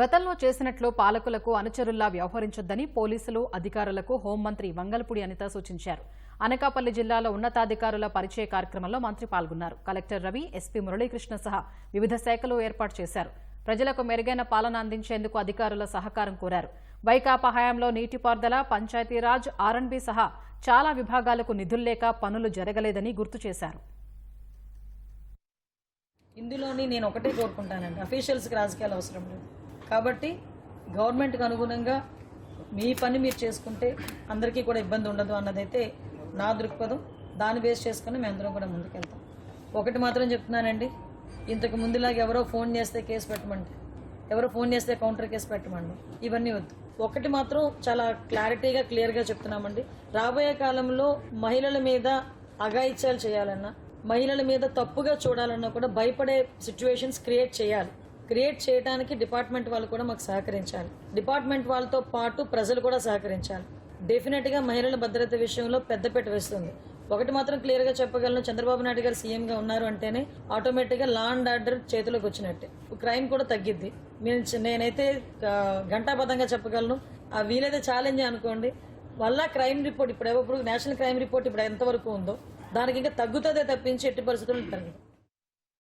గతంలో చేసినట్లు పాలకులకు అనుచరుల్లా వ్యవహరించొద్దని పోలీసులు అధికారులకు హోంమంత్రి వంగల్పూడి అనిత సూచించారు. అనకాపల్లి జిల్లాలో ఉన్నతాధికారుల పరిచయ కార్యక్రమంలో మంత్రి పాల్గొన్నారు. కలెక్టర్ రవి ఎస్పీ మురళీకృష్ణ సహా వివిధ శాఖలు ఏర్పాటు చేశారు. ప్రజలకు మెరుగైన పాలన అందించేందుకు అధికారుల సహకారం కోరారు. వైకాపా హయాంలో నీటిపారుదల పంచాయతీరాజ్ ఆర్ఎన్బి సహా చాలా విభాగాలకు నిధుల్లేక పనులు జరగలేదని గుర్తు చేశారు. ఇందులోని నేను ఒకటే కోరుకుంటానండి. అఫీషియల్స్కి రాజకీయాలు అవసరం లేదు. కాబట్టి గవర్నమెంట్కి అనుగుణంగా మీ పని మీరు చేసుకుంటే అందరికీ కూడా ఇబ్బంది ఉండదు అన్నదైతే నా దృక్పథం. దాన్ని బేస్ చేసుకుని మేము అందరం కూడా ముందుకెళ్తాం. ఒకటి మాత్రం చెప్తున్నానండి. ఇంతకు ముందులాగా ఎవరో ఫోన్ చేస్తే కేసు పెట్టమండి. ఎవరో ఫోన్ చేస్తే కౌంటర్ కేసు పెట్టమండి. ఇవన్నీ వద్దు. ఒకటి మాత్రం చాలా క్లారిటీగా క్లియర్గా చెప్తున్నామండి. రాబోయే కాలంలో మహిళల మీద అఘాయిత్యాలు చేయాలన్నా మహిళల మీద తప్పుగా చూడాలన్నా కూడా భయపడే సిచ్యువేషన్స్ క్రియేట్ చేయాలి. క్రియేట్ చేయడానికి డిపార్ట్మెంట్ వాళ్ళు కూడా మాకు సహకరించాలి. డిపార్ట్మెంట్ వాళ్ళతో పాటు ప్రజలు కూడా సహకరించాలి. డెఫినెట్గా మహిళల భద్రత విషయంలో పెద్దపీట వేస్తుంది. ఒకటి మాత్రం క్లియర్గా చెప్పగలను చంద్రబాబు నాయుడు గారు సీఎంగా ఉన్నారు అంటేనే ఆటోమేటిక్గా లా అండ్ ఆర్డర్ చేతిలోకి వచ్చినట్టే. క్రైమ్ కూడా తగ్గిద్ది. నేనైతే ఘంటాబద్ధంగా చెప్పగలను. ఆ వీలైతే ఛాలెంజ్ అనుకోండి. మళ్ళా క్రైమ్ రిపోర్ట్ ఇప్పుడు ఇప్పుడు నేషనల్ క్రైమ్ రిపోర్ట్ ఇప్పుడు ఎంతవరకు ఉందో దానికి ఇంకా తగ్గుతుందే తప్పించి ఎట్టి పరిస్థితుల్లో తగ్గింది